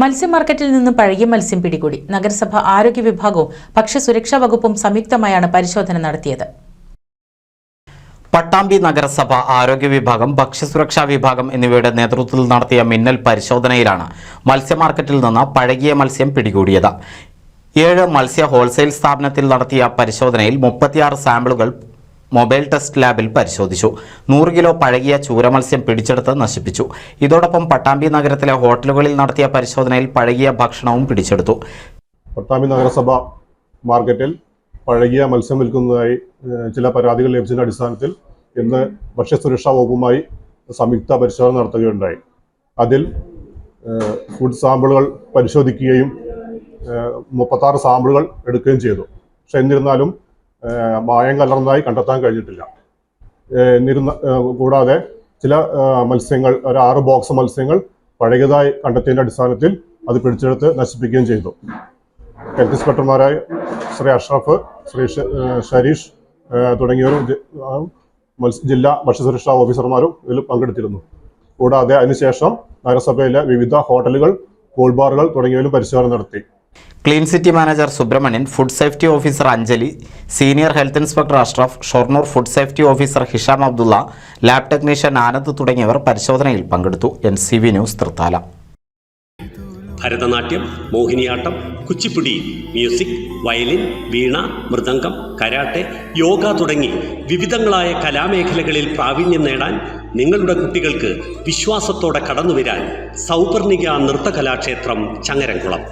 മത്സ്യമാർക്കറ്റിൽ നിന്ന് പഴകിയ മത്സ്യം പിടികൂടി. നഗരസഭ ആരോഗ്യ വിഭാഗവും ഭക്ഷ്യസുരക്ഷാ വകുപ്പും സംയുക്തമായാണ് പരിശോധന നടത്തിയത്. പട്ടാമ്പി നഗരസഭ ആരോഗ്യ വിഭാഗം ഭക്ഷ്യസുരക്ഷാ വിഭാഗം എന്നിവയുടെ നേതൃത്വത്തിൽ നടത്തിയ മിന്നൽ പരിശോധനയിലാണ് മത്സ്യമാർക്കറ്റിൽ നിന്ന് പഴകിയ മത്സ്യം പിടികൂടിയത്. ഏഴ് മത്സ്യ ഹോൾസെയിൽ സ്ഥാപനത്തിൽ നടത്തിയ പരിശോധനയിൽ മുപ്പത്തിയാറ് സാമ്പിളുകൾ മൊബൈൽ ടെസ്റ്റ് ലാബിൽ പരിശോധിച്ചു. നൂറ് കിലോ പഴകിയ ചൂരമത്സ്യം പിടിച്ചെടുത്ത് നശിപ്പിച്ചു. ഇതോടൊപ്പം പട്ടാമ്പി നഗരത്തിലെ ഹോട്ടലുകളിൽ നടത്തിയ പരിശോധനയിൽ പഴകിയ ഭക്ഷണവും പിടിച്ചെടുത്തു. പട്ടാമ്പി നഗരസഭ മാർക്കറ്റിൽ പഴകിയ മത്സ്യം വിൽക്കുന്നതായി ചില പരാതികൾ ലഭിച്ചതിന്റെ അടിസ്ഥാനത്തിൽ ഇന്ന് ഭക്ഷ്യസുരക്ഷാ വകുപ്പുമായി സംയുക്ത പരിശോധന നടത്തുകയുണ്ടായി. അതിൽ ഫുഡ് സാമ്പിളുകൾ പരിശോധിക്കുകയും മുപ്പത്താറ് സാമ്പിളുകൾ എടുക്കുകയും ചെയ്തു. പക്ഷെ എന്നിരുന്നാലും മായം കലർന്നതായി കണ്ടെത്താൻ കഴിഞ്ഞിട്ടില്ല. എന്നിരുന്ന കൂടാതെ ചില മത്സ്യങ്ങൾ ഒരു ആറ് ബോക്സ് മത്സ്യങ്ങൾ പഴകിയതായി കണ്ടെത്തിയതിന്റെ അടിസ്ഥാനത്തിൽ അത് പിടിച്ചെടുത്ത് നശിപ്പിക്കുകയും ചെയ്തു. ഹെൽത്ത് ഇൻസ്പെക്ടർമാരായ ശ്രീ അഷ്റഫ് ശ്രീ ഷരീഷ് തുടങ്ങിയവരും ജില്ലാ ഭക്ഷ്യസുരക്ഷാ ഓഫീസർമാരും ഇതിൽ പങ്കെടുത്തിരുന്നു. കൂടാതെ അതിനുശേഷം നഗരസഭയിലെ വിവിധ ഹോട്ടലുകൾ കോൾബാറുകൾ തുടങ്ങിയവരും പരിശോധന നടത്തി. Clean city manager Subramanian food safety officer Anjali senior health inspector Ashraf Shoranur food safety officer Hisham Abdullah lab technician Anand തുടങ്ങിയവർ പരിശോധനയിൽ പങ്കെടുത്തു. N C V news Thrithala. Bharatanatyam Mohiniyattam Kuchipudi music violin veena mridangam karate yoga തുടങ്ങി വിവിധങ്ങളായ കലാമേഖലകളിൽ പ്രാവീണ്യം നേടാൻ നിങ്ങളുടെ കുട്ടികൾക്ക് വിശ്വാസത്തോടെ കടന്നുവരാൻ സൗപർണിക നൃത്തകലാക്ഷേത്രം ചങ്ങരംകുളം.